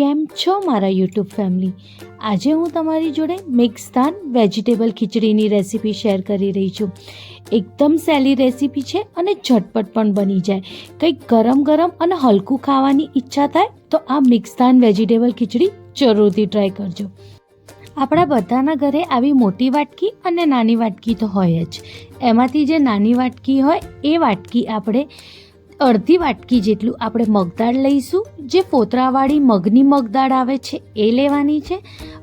કેમ છો મારા યુટ્યુબ ફેમિલી? આજે હું તમારી જોડે મિક્સ ધાન વેજીટેબલ ખીચડીની રેસીપી શેર કરી રહી છું. એકદમ સહેલી રેસીપી છે અને ઝટપટ પણ બની જાય. કંઈક ગરમ ગરમ અને હલકું ખાવાની ઈચ્છા થાય તો આ મિક્સ ધાન વેજીટેબલ ખીચડી જરૂરથી ટ્રાય કરજો. આપણા બધાના ઘરે આવી મોટી વાટકી અને નાની વાટકી તો હોય જ. એમાંથી જે નાની વાટકી હોય એ વાટકી આપણે અડધી વાટકી જેટલું આપણે મગદાળ લઈશું. જે ફોતરાવાળી મગની મગદાળ આવે છે, એ લેવાની છે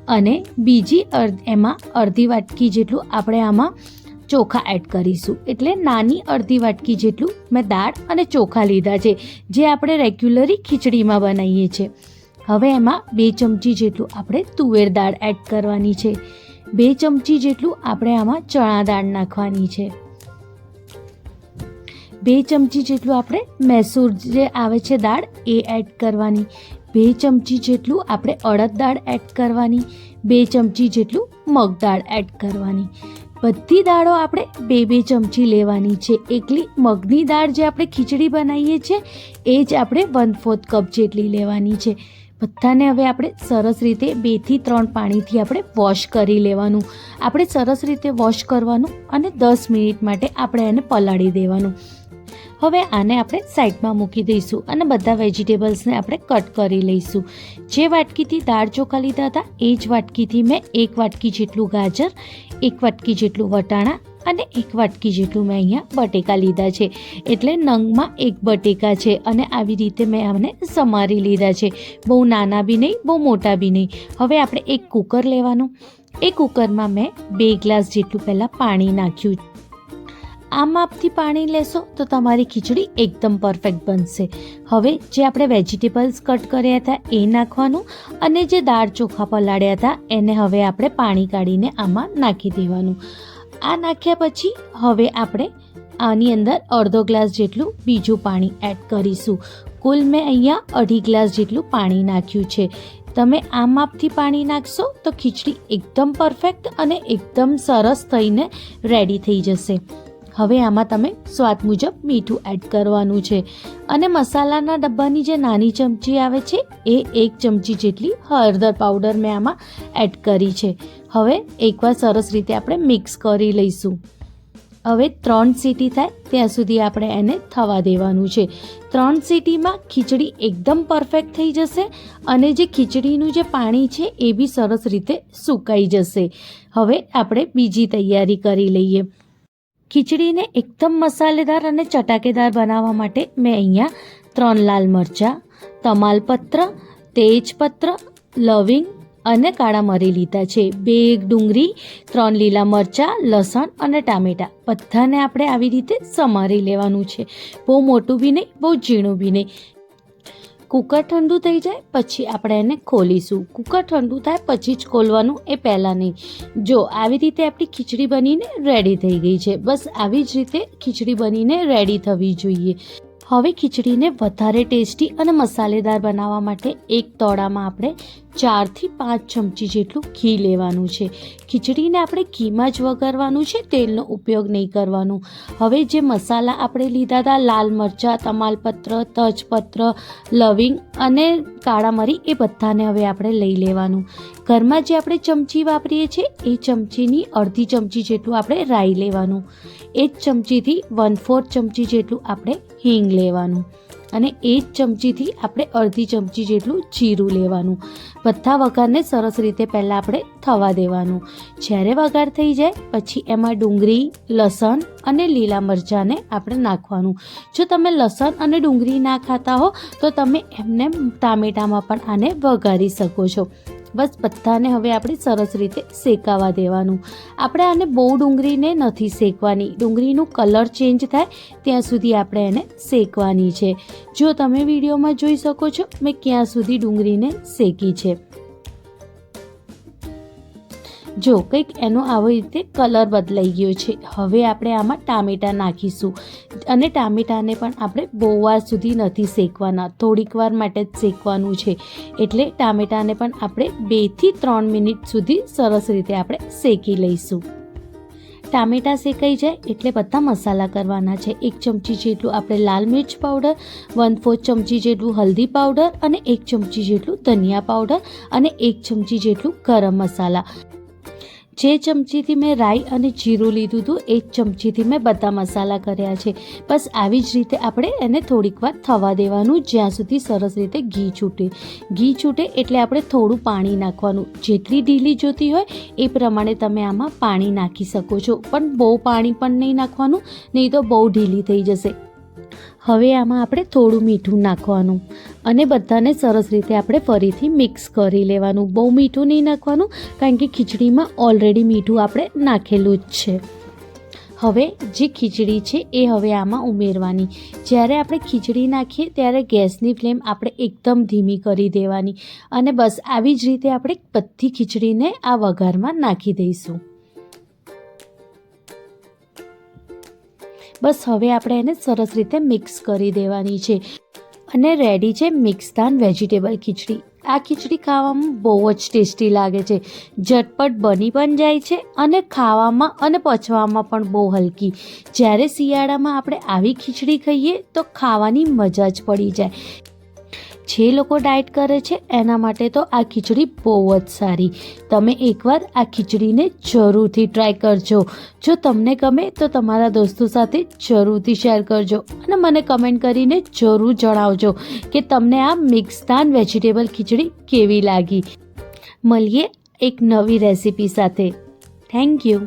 અને બીજી એમાં અડધી વાટકી જેટલું આપણે આમાં ચોખા એડ કરીશું. એટલે નાની અડધી વાટકી જેટલું મેં દાળ અને ચોખા લીધા છે, જે આપણે રેગ્યુલરી ખીચડીમાં બનાવીએ છીએ હવે એમાં બે ચમચી જેટલું આપણે તુવેર દાળ એડ કરવાની છે. બે ચમચી જેટલું આપણે આમાં ચણા દાળ નાખવાની છે. બે ચમચી જેટલું આપણે મૈસૂર જે આવે છે દાળ, એ એડ કરવાની. બે ચમચી જેટલું આપણે અડદ દાળ એડ કરવાની. બે ચમચી જેટલું મગ દાળ એડ કરવાની. બધી દાળો આપણે બે બે ચમચી લેવાની છે. એકલી મગની દાળ જે આપણે ખીચડી બનાવીએ છીએ, એ જ આપણે વન ફોર્થ કપ જેટલી લેવાની છે. બધાને હવે આપણે સરસ રીતે બેથી ત્રણ પાણીથી આપણે વોશ કરી લેવાનું. આપણે સરસ રીતે વોશ કરવાનું અને દસ મિનિટ માટે આપણે એને પલાળી દેવાનું. હવે આને આપણે સાઈડમાં મૂકી દઈશું અને બધા વેજીટેબલ્સને આપણે કટ કરી લઈશું. જે વાટકીથી દાળ ચોખા લીધા હતા, એ જ વાટકીથી મેં એક વાટકી જેટલું ગાજર, એક વાટકી જેટલું વટાણા અને એક વાટકી જેટલું મેં અહીંયા બટેકા લીધા છે. એટલે નંગમાં એક બટેકા છે અને આવી રીતે મેં આમને સમારી લીધા છે. બહુ નાના બી નહીં, બહુ મોટા બી નહીં. હવે આપણે એક કુકર લેવાનું. એ કુકરમાં મેં બે ગ્લાસ જેટલું પહેલાં પાણી નાખ્યું. આ માપથી પાણી લેશો તો તમારી ખીચડી એકદમ પરફેક્ટ બનશે. હવે જે આપણે વેજીટેબલ્સ કટ કર્યા હતા એ નાખવાનું અને જે દાળ ચોખા પલાળ્યા હતા એને હવે આપણે પાણી કાઢીને આમાં નાખી દેવાનું. આ નાખ્યા પછી હવે આપણે આની અંદર અડધો ગ્લાસ જેટલું બીજું પાણી એડ કરીશું. કુલ મેં અહીંયા અઢી ગ્લાસ જેટલું પાણી નાખ્યું છે. તમે આ માપથી પાણી નાખશો તો ખીચડી એકદમ પરફેક્ટ અને એકદમ સરસ થઈને રેડી થઈ જશે. હવે આમાં તમે સ્વાદ મુજબ મીઠું એડ કરવાનું છે. અને મસાલાના ડબ્બાની જે નાની ચમચી આવે છે, એ એક ચમચી જેટલી હળદર પાવડર મેં આમાં એડ કરી છે. હવે એકવાર સરસ રીતે આપણે મિક્સ કરી લઈશું. હવે ત્રણ સીટી થાય, ત્યાં સુધી આપણે એને થવા દેવાનું છે. ત્રણ સીટીમાં ખીચડી એકદમ પરફેક્ટ થઈ જશે અને જે ખીચડીનું જે પાણી છે, એ બી સરસ રીતે સુકાઈ જશે. હવે આપણે બીજી તૈયારી કરી લઈએ. ખીચડીને એકદમ મસાલેદાર અને ચટાકેદાર બનાવવા માટે મેં અહીંયા ત્રણ લાલ મરચાં, તમાલપત્ર, તેજપત્ર, લવિંગ અને કાળા મરી લીધા છે. બે ડુંગળી, ત્રણ લીલા મરચાં, લસણ અને ટામેટાં. બધાને આપણે આવી રીતે સમારી લેવાનું છે. બહુ મોટું બી નહીં, બહુ ઝીણું બી નહીં. કુકર ઠંડુ થઈ જાય, પછી આપણે એને ખોલીશું. કુકર ઠંડુ થાય પછી જ ખોલવાનું એ પહેલાં નહીં. જો આવી રીતે આપણી ખીચડી બનીને રેડી થઈ ગઈ છે, બસ આવી જ રીતે ખીચડી બનીને રેડી થવી જોઈએ. હવે ખીચડીને વધારે ટેસ્ટી અને મસાલેદાર બનાવવા માટે એક તોડામાં આપણે ચારથી પાંચ ચમચી જેટલું ઘી લેવાનું છે. ખીચડીને આપણે ઘીમાં જ વઘારવાનું છે, તેલનો ઉપયોગ નહીં કરવાનું. હવે જે મસાલા આપણે લીધા હતા, લાલ મરચાં, તમાલપત્ર, તજપત્ર, લવિંગ અને કાળા મરી એ બધાને હવે આપણે લઈ લેવાનું. ઘરમાં જે આપણે ચમચી વાપરીએ છીએ, એ ચમચીની અડધી ચમચી જેટલું આપણે રાઈ લેવાનું. એ જ ચમચીથી વન ફોર્થ ચમચી જેટલું આપણે હિંગ લેવાનું. અને એ જ ચમચીથી આપણે અડધી ચમચી જેટલું જીરું લેવાનું. બધા વઘારને સરસ રીતે પહેલાં આપણે થવા દેવાનું. જ્યારે વઘાર થઈ જાય, પછી એમાં ડુંગળી, લસણ અને લીલા મરચાંને આપણે નાખવાનું. જો તમે લસણ અને ડુંગળી ના ખાતા હો, તો તમે એમને ટામેટામાં પણ આને વઘારી શકો છો. બસ બધાને હવે આપણે સરસ રીતે શેકાવા દેવાનું. આપણે આને બહુ ડુંગળીને નથી શેકવાની. ડુંગળીનું કલર ચેન્જ થાય ત્યાં સુધી આપણે એને શેકવાની છે. જો તમે વિડીયોમાં જોઈ શકો છો, મેં ક્યાં સુધી ડુંગળીને શેકી છે. જો કંઈક એનો આવી રીતે કલર બદલાઈ ગયો છે, હવે આપણે આમાં ટામેટાં નાખીશું. અને ટામેટાને પણ આપણે બહુ વાર સુધી નથી શેકવાના. થોડીક વાર માટે જ શેકવાનું છે. એટલે ટામેટાને પણ આપણે બેથી ત્રણ મિનિટ સુધી સરસ રીતે આપણે શેકી લઈશું. ટામેટાં શેકાઈ જાય એટલે બધા મસાલા કરવાના છે. એક ચમચી જેટલું આપણે લાલ મિર્ચ પાવડર વન ફોર્થ ચમચી જેટલું હલ્દી પાવડર અને એક ચમચી જેટલું ધનિયા પાવડર અને એક ચમચી જેટલું ગરમ મસાલા. જે ચમચીથી મેં રાઈ અને જીરું લીધું હતું, એ જ ચમચીથી મેં બધા મસાલા કર્યા છે. બસ આવી જ રીતે આપણે એને થોડીક વાર થવા દેવાનું, જ્યાં સુધી સરસ રીતે ઘી છૂટે. ઘી છૂટે એટલે આપણે થોડું પાણી નાખવાનું. જેટલી ઢીલી જોતી હોય, એ પ્રમાણે તમે આમાં પાણી નાખી શકો છો. પણ બહુ પાણી પણ નહીં નાખવાનું, નહીં તો બહુ ઢીલી થઈ જશે. હવે આમાં આપણે થોડું મીઠું નાખવાનું અને બધાને સરસ રીતે આપણે ફરીથી મિક્સ કરી લેવાનું. બહુ મીઠું નહીં નાખવાનું, કારણ કે ખીચડીમાં ઓલરેડી મીઠું આપણે નાખેલું જ છે. હવે જે ખીચડી છે એ હવે આમાં ઉમેરવાની. જ્યારે આપણે ખીચડી નાખીએ ત્યારે ગેસની ફ્લેમ આપણે એકદમ ધીમી કરી દેવાની અને બસ આવી જ રીતે આપણે બધી ખીચડીને આ વઘારમાં નાખી દઈશું. બસ હવે આપણે એને સરસ રીતે મિક્સ કરી દેવાની છે. અને રેડી છે મિક્સદાન વેજીટેબલ ખીચડી. આ ખીચડી ખાવામાં બહુ જ ટેસ્ટી લાગે છે. ઝટપટ બની પણ જાય છે અને ખાવામાં અને પચવામાં પણ બહુ હલકી. જ્યારે શિયાળામાં આપણે આવી ખીચડી ખાઈએ તો ખાવાની મજા જ પડી જાય. જે લોકો ડાયટ કરે છે, એના માટે તો આ ખીચડી બહુ જ સારી. તમે એકવાર આ ખીચડીને જરૂરથી ટ્રાય કરજો. જો તમને ગમે તો તમારા દોસ્તો સાથે જરૂરથી શેર કરજો અને મને કમેન્ટ કરીને જરૂર જણાવજો કે તમને આ મિક્સ દાન વેજીટેબલ ખીચડી કેવી લાગી. મળીએ એક નવી રેસીપી સાથે. Thank you.